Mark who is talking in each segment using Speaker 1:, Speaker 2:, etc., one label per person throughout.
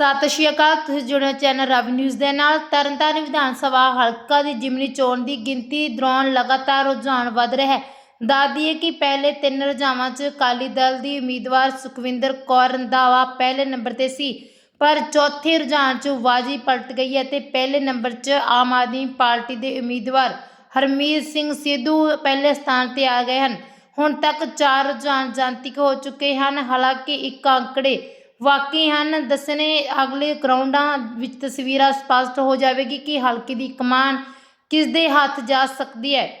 Speaker 1: ਸਤਿ ਸ਼੍ਰੀ ਅਕਾਲ, ਤੁਸੀਂ ਜੁੜੇ ਚੈਨਲ ਰਵੀ ਨਿਊਜ਼ ਦੇ ਨਾਲ। ਤਰਨਤਾਰਨ ਵਿਧਾਨ ਸਭਾ ਹਲਕਾ ਦੀ ਜਿਮਨੀ ਚੋਣ ਦੀ ਗਿਣਤੀ ਦੌਰਾਨ ਲਗਾਤਾਰ ਰੁਝਾਨ ਵਧ ਰਿਹਾ ਹੈ। ਦੱਸਦੀ ਕਿ ਪਹਿਲੇ ਤਿੰਨ ਰੁਝਾਵਾਂ 'ਚ ਅਕਾਲੀ ਦਲ ਦੀ ਉਮੀਦਵਾਰ ਸੁਖਵਿੰਦਰ ਕੌਰ ਰੰਧਾਵਾ ਪਹਿਲੇ ਨੰਬਰ ਤੇ ਸੀ, ਪਰ ਚੌਥੇ ਰੁਝਾਨ 'ਚ ਵਾਜ਼ੀ ਪਲਟ ਗਈ ਹੈ ਤੇ ਪਹਿਲੇ ਨੰਬਰ 'ਚ ਆਮ ਆਦਮੀ ਪਾਰਟੀ ਦੇ ਉਮੀਦਵਾਰ ਹਰਮੀਤ ਸਿੰਘ ਸਿੱਧੂ ਪਹਿਲੇ ਸਥਾਨ ਤੇ ਆ ਗਏ ਹਨ। ਹੁਣ ਤੱਕ ਚਾਰ ਰੁਝਾਨ ਜਾਂਤਿਕ ਹੋ ਚੁੱਕੇ ਹਨ, ਹਾਲਾਂਕਿ ਇੱਕ ਅੰਕੜੇ ਵਾਕਈ ਹਨ, ਦੱਸਣੇ ਅਗਲੇ ਗਰਾਊਂਡਾਂ ਵਿੱਚ ਤਸਵੀਰਾਂ ਸਪਸ਼ਟ ਹੋ ਜਾਵੇਗੀ ਕਿ ਹਲਕੇ ਦੀ ਕਮਾਨ ਕਿਸ ਦੇ ਹੱਥ ਜਾ ਸਕਦੀ ਹੈ।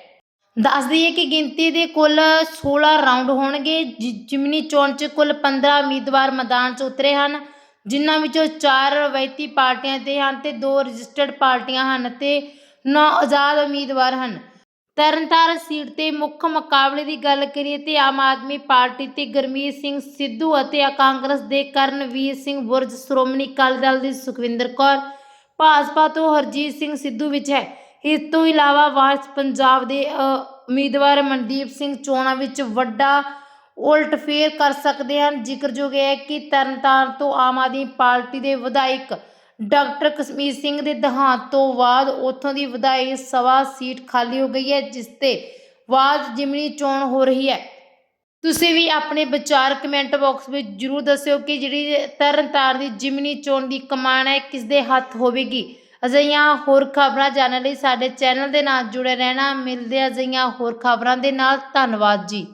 Speaker 1: ਦੱਸ ਦਈਏ ਕਿ ਗਿਣਤੀ ਦੇ ਕੁੱਲ 16 ਰਾਊਂਡ ਹੋਣਗੇ, ਜਿ- ਜਿਮਨੀ ਚੋਣ 'ਚ ਕੁੱਲ 15 ਉਮੀਦਵਾਰ ਮੈਦਾਨ 'ਚ ਉਤਰੇ ਹਨ, ਜਿਨ੍ਹਾਂ ਵਿੱਚੋਂ 4 ਰਵਾਇਤੀ ਪਾਰਟੀਆਂ ਦੇ ਹਨ ਤੇ 2 ਰਜਿਸਟਰਡ ਪਾਰਟੀਆਂ ਹਨ ਤੇ 9 ਆਜ਼ਾਦ ਉਮੀਦਵਾਰ ਹਨ। ਤਰਨਤਾਰਨ ਸੀਟ ਤੇ ਮੁੱਖ ਮੁਕਾਬਲੇ ਦੀ ਗੱਲ ਕਰੀਏ ਤੇ ਆਮ ਆਦਮੀ ਪਾਰਟੀ ਤੇ ਗੁਰਮੀਤ ਸਿੰਘ ਸਿੱਧੂ ਅਤੇ ਕਾਂਗਰਸ ਦੇ ਕਰਨਵੀਰ ਸਿੰਘ ਬੁਰਜ ਸ਼੍ਰੋਮਣੀ ਅਕਾਲੀ ਦਲ ਦੀ ਸੁਖਵਿੰਦਰ ਕੌਰ ਭਾਜਪਾ ਤੋਂ ਹਰਜੀਤ ਸਿੰਘ ਸਿੱਧੂ ਵਿੱਚ ਹੈ। ਇਸ ਤੋਂ ਇਲਾਵਾ ਵਾਰਸ ਪੰਜਾਬ ਦੇ ਅ, ਉਮੀਦਵਾਰ ਮਨਦੀਪ ਸਿੰਘ ਚੋਣਾਂ ਵਿੱਚ ਵੱਡਾ ਉਲਟ ਫੇਰ ਕਰ ਸਕਦੇ ਹਨ। ਜ਼ਿਕਰਯੋਗ ਹੈ ਕਿ ਤਰਨਤਾਰਨ ਤੋਂ ਆਮ ਆਦਮੀ ਪਾਰਟੀ ਦੇ ਵਿਧਾਇਕ ਡਾਕਟਰ ਕਸ਼ਮੀਰ ਸਿੰਘ ਦੇ ਦੇਹਾਂਤ ਤੋਂ ਬਾਅਦ ਉੱਥੋਂ ਦੀ ਵਿਧਾਇਕ ਸਵਾ ਸੀਟ ਖਾਲੀ ਹੋ ਗਈ ਹੈ, ਜਿਸ ਤੇ ਬਾਅਦ ਜਿਮਨੀ ਚੋਣ ਹੋ ਰਹੀ ਹੈ। ਤੁਸੀਂ ਵੀ ਆਪਣੇ ਵਿਚਾਰ ਕਮੈਂਟ ਬਾਕਸ ਵਿੱਚ ਜਰੂਰ ਦੱਸਿਓ ਕਿ ਜਿਹੜੀ ਤਰਨਤਾਰਨ ਦੀ ਜਿਮਨੀ ਚੋਣ ਦੀ ਕਮਾਨ ਹੈ ਕਿਸ ਦੇ ਹੱਥ ਹੋਵੇਗੀ। ਅਜਿਹੀਆਂ ਹੋਰ ਖਬਰਾਂ ਜਾਣਨ ਲਈ ਸਾਡੇ ਚੈਨਲ ਦੇ ਨਾਲ ਜੁੜੇ ਰਹਿਣਾ। ਮਿਲਦੇ ਅਜਿਹੀਆਂ ਹੋਰ ਖਬਰਾਂ ਦੇ ਨਾਲ। ਧੰਨਵਾਦ ਜੀ।